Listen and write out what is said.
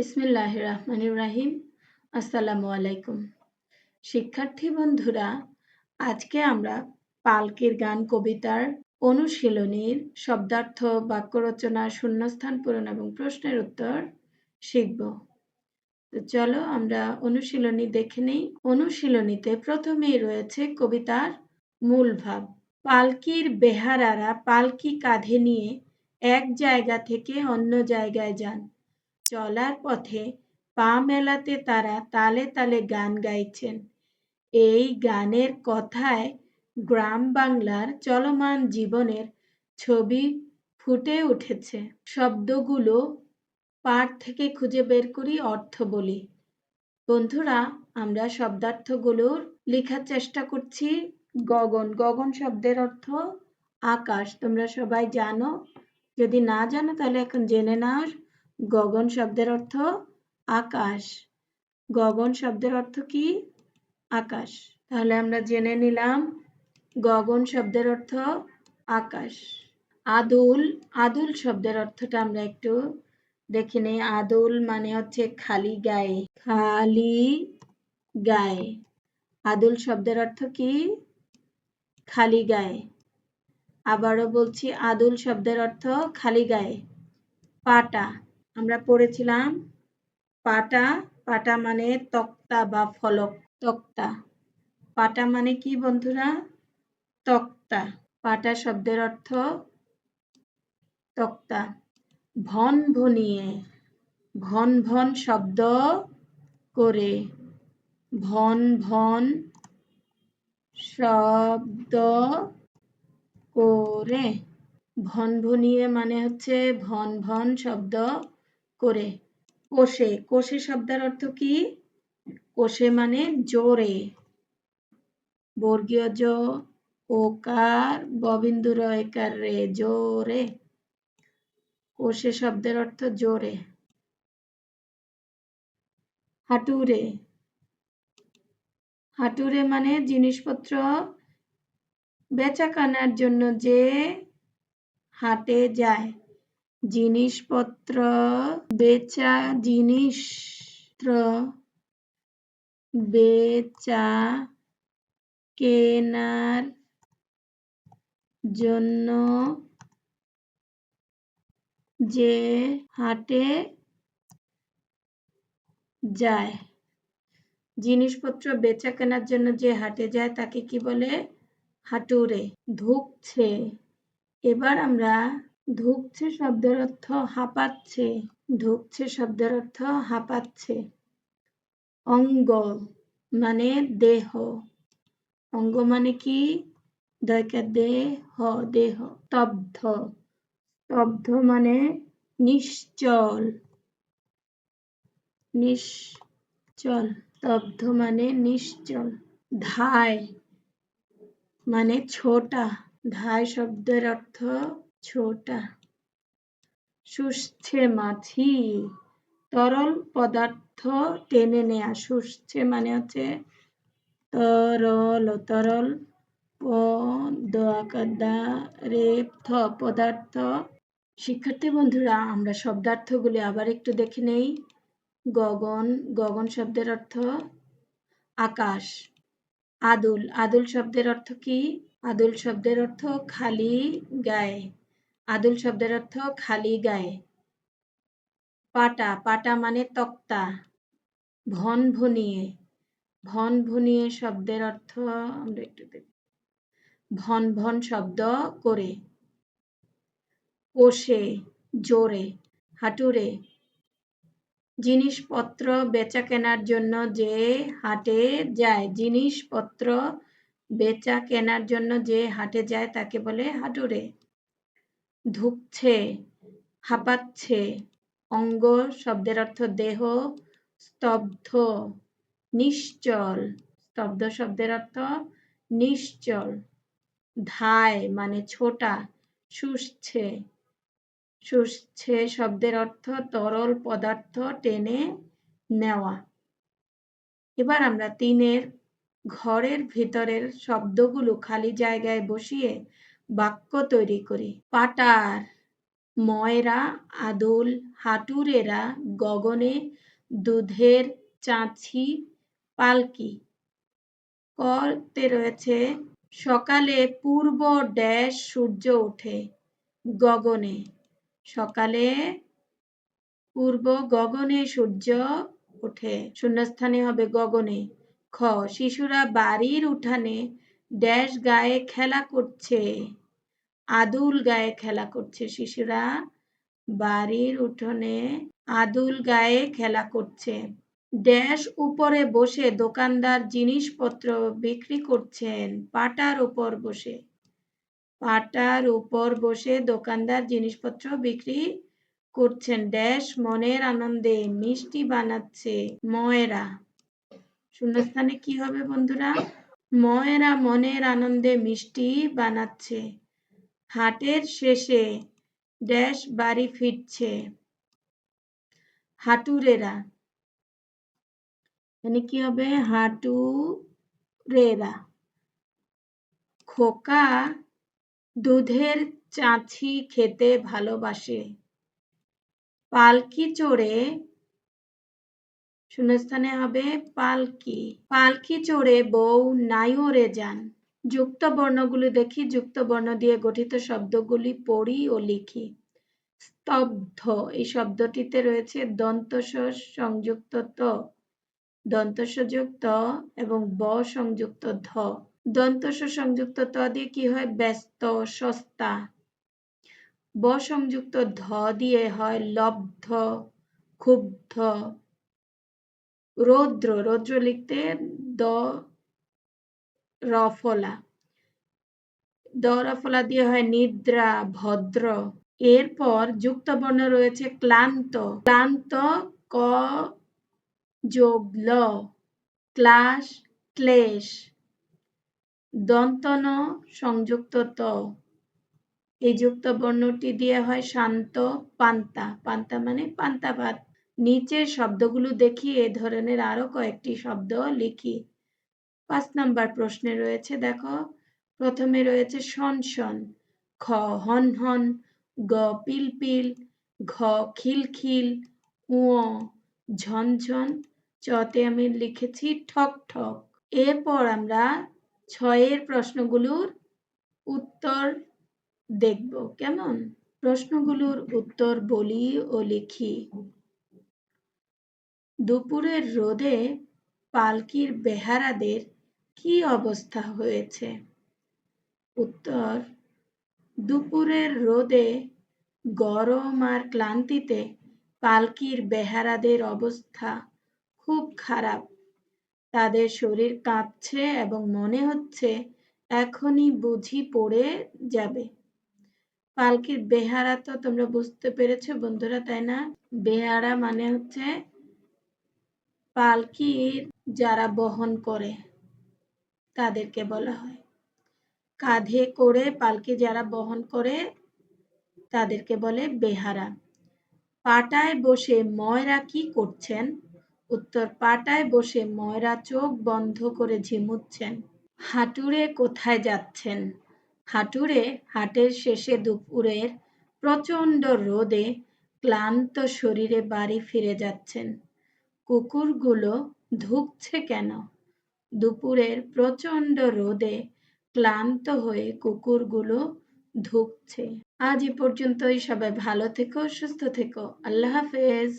বিসমিল্লাহ রহমান রাহিম আসসালামু আলাইকুম। শিক্ষার্থী বন্ধুরা, আজকে আমরা পালকির গান কবিতার অনুশীলনীর শব্দার্থ বাক্য রচনা শূন্যস্থান পূরণ এবং প্রশ্নের উত্তর শিখব। তো চলো আমরা অনুশীলনী দেখে নিই। অনুশীলনীতে প্রথমেই রয়েছে কবিতার মূল ভাব। পালকির বেহারারা পালকি কাঁধে নিয়ে এক জায়গা থেকে অন্য জায়গায় যান। চলার পথে পা মেলাতে তারা তালে তালে গান গাইছেন। এই গানের কথায় গ্রাম বাংলার চলমান জীবনের ছবি ফুটে উঠেছে। শব্দগুলো পাঠ থেকে খুঁজে বের করি অর্থ বলি। বন্ধুরা, আমরা শব্দার্থগুলোর লেখার চেষ্টা করছি। গগন গগন শব্দের অর্থ আকাশ। তোমরা সবাই জানো। যদি না জানো, তাহলে এখন জেনে নাও গগন শব্দের অর্থ আকাশ। গগন শব্দের অর্থ কি? আকাশ। তাহলে আমরা জেনে নিলাম গগন শব্দের অর্থ আকাশ। আদুল আদুল শব্দের অর্থটা আমরা একটু দেখে নেই। আদুল মানে হচ্ছে খালি গায়ে। খালি গায়ে। আদুল শব্দের অর্থ কি? খালি গায়ে। আবারও বলছি, আদুল শব্দের অর্থ খালি গায়ে। পাটা। আমরা পড়েছিলাম পাটা পাটা মানে তক্তা বা ফলক, তক্তা। পাটা মানে কি বন্ধুরা? তক্তা। পাটা শব্দের অর্থ তক্তা। ভন ভনিয়ে, ভন ভন শব্দ করে। ভন ভন শব্দ করে। ভন ভনিয়ে মানে হচ্ছে ভন ভন শব্দ করে। কোষে কোষে শব্দের অর্থ কি? কোষে মানে জোরে। বর্গীয় জ ওকার ববিন্দু রয়কার রে, জোরে। কোষে শব্দের অর্থ জোরে। হাটুরে। হাটুরে মানে জিনিসপত্র বেচা কেনার জন্য যে হাটে যায়। জিনিসপত্র বেচা জিনিস বেচা কেনার জন্য যে হাটে যায়। জিনিসপত্র বেচা কেনার জন্য যে হাটে যায় তাকে কি বলে? হাটুরে ধুকছে। এবার আমরা ধুকছে শব্দের অর্থ হাঁপাচ্ছে, ধুকছে শব্দের অর্থ হাঁপাচ্ছে। অঙ্গ মানে দেহ। অঙ্গ মানে কি? দেহ দেহ। স্তব্ধ। স্তব্ধ মানে নিশ্চল। নিশ্চল। স্তব্ধ মানে নিশ্চল। ধায় মানে ছোটা। ধায় শব্দের অর্থ ছোটা। শুষছে মাছি, তরল পদার্থ টেনে নেয়া। শুষছে মানে হচ্ছে তরল তরল পদার্থ। শিক্ষার্থী বন্ধুরা, আমরা শব্দার্থগুলি আবার একটু দেখে নেই। গগন গগন শব্দের অর্থ আকাশ। আদুল আদুল শব্দের অর্থ কি? আদুল শব্দের অর্থ খালি গায়ে। আদুল শব্দের অর্থ খালি গায়ে। পাটা পাটা মানে তক্তা। ভন ভনিয়ে। ভন ভনিয়ে শব্দের অর্থ, আমরা একটু দেখি। ভন ভন শব্দ করে। কোষে, জোরে, হাঁটুরে। জিনিসপত্র বেচা কেনার জন্য যে হাটে যায়, জিনিসপত্র বেচা কেনার জন্য যে হাটে যায়, তাকে বলে হাঁটুরে। ধুকছে, হাঁপাচ্ছে, অঙ্গ শব্দের অর্থ দেহ স্তব্ধ, নিশ্চল। স্তব্ধ শব্দের অর্থ নিশ্চল। ধায় মানে ছোটা, শুষছে। শুষছে শব্দের অর্থ তরল পদার্থ টেনে নেওয়া। এবার আমরা তিনের ঘরের ভিতরের শব্দগুলো খালি জায়গায় বসিয়ে বাক্য তৈরি করি। পাটার, ময়রা, আদুল, হাটুরেরা, গগনে, দুধের চাঁছি পালকি। করতে রয়েছে, সকালে পূর্ব ড্যাশ সূর্য ওঠে, গগনে। সকালে পূর্ব গগনে সূর্য ওঠে, শূন্যস্থানে হবে গগনে। খ, শিশুরা বাড়ির উঠানে ড্যাশ গায়ে খেলা করছে। আদুল গায়ে খেলা করছে শিশুরা। বাড়ির উঠোনে আদুল গায়ে খেলা করছে। ড্যাশ উপরে বসে দোকানদার জিনিসপত্র বিক্রি করছেন, পাটার উপর বসে। পাটার উপর বসে দোকানদার জিনিসপত্র বিক্রি করছেন। ড্যাশ মনের আনন্দে মিষ্টি বানাচ্ছে ময়রা। শূন্যস্থানে কি হবে বন্ধুরা? ময়রা মনের আনন্দে মিষ্টি বানাচ্ছে। হাটের শেষে ড্যাশ বাড়ি ফিরছে হাটুরেরা। মানে কি হবে? হাটুরেরা। খোকা দুধের চাঁছি খেতে ভালোবাসে। পালকি চড়ে, শূন্যস্থানে হবে পালকি। পালকি চড়ে বউ নাইওরে যান। যুক্ত বর্ণগুলি দেখি যুক্ত বর্ণ দিয়ে গঠিত শব্দগুলি পড়ি ও লিখি। স্তব্ধ, এই শব্দটিতে রয়েছে দন্তস সংযুক্ত ত দন্তস যুক্ত এবং ব সংযুক্ত ধ। দন্তস সংযুক্ত ত দিয়ে কি হয়? ব্যস্ত, সস্তা। ব সংযুক্ত ধ দিয়ে হয় লব্ধ, ক্ষুব্ধ। রৌদ্র রৌদ্র লিখতে দ রফলা। দ রফলা দিয়ে হয় নিদ্রা, ভদ্র। এরপর যুক্ত বর্ণ রয়েছে ক্লান্ত। ক্লান্ত ক যোগ ল ক্লাস, ক্লেশ। দন্তন সংযুক্ত ত। এই যুক্ত বর্ণটি দিয়ে হয় শান্ত, পান্তা। পান্তা মানে পান্তা ভাত। নিচের শব্দগুলো দেখি এ ধরনের আরও কয়েকটি শব্দ লিখি। পাঁচ নাম্বার প্রশ্নে রয়েছে, দেখো। প্রথমে রয়েছে শন শন। খ হন হন, গ পিল পিল, ঘ খিল খিল, উ ঝনঝন চতে আমি লিখেছি ঠক ঠক। এরপর আমরা ছয়ের প্রশ্নগুলোর উত্তর দেখব, কেমন? প্রশ্নগুলোর উত্তর বলি ও লিখি। দুপুরের রোদে পালকির বেহারাদের কি অবস্থা হয়েছে? উত্তর, দুপুরের রোদে গরম আর ক্লান্তিতে পালকির বেহারাদের অবস্থা খুব খারাপ। তাদের শরীর কাঁপছে এবং মনে হচ্ছে এখনই বুঝি পড়ে যাবে। পালকির বেহারা তো তোমরা বুঝতে পেরেছ বন্ধুরা, তাই না? বেহারা মানে হচ্ছে পালকির যারা বহন করে। তাদেরকে বলা হয়। কাঁধে করে পালকি যারা বহন করে, তাদেরকে বলে বেহারা। পাটায় বসে ময়রা কি করছেন? উত্তর, পাটায় বসে ময়রা চোখ বন্ধ করে ঝিমুচ্ছেন। হাঁটুরে কোথায় যাচ্ছেন? হাঁটুরে হাটের শেষে দুপুরের প্রচণ্ড রোদে ক্লান্ত শরীরে বাড়ি ফিরে যাচ্ছেন। কুকুরগুলো ধুকছে কেন? দুপুরের প্রচণ্ড রোদে ক্লান্ত হয়ে কুকুরগুলো ধুকছে। আজ এ পর্যন্তই। সবাই ভালো থেকো, সুস্থ থেকো। আল্লাহ হাফেজ।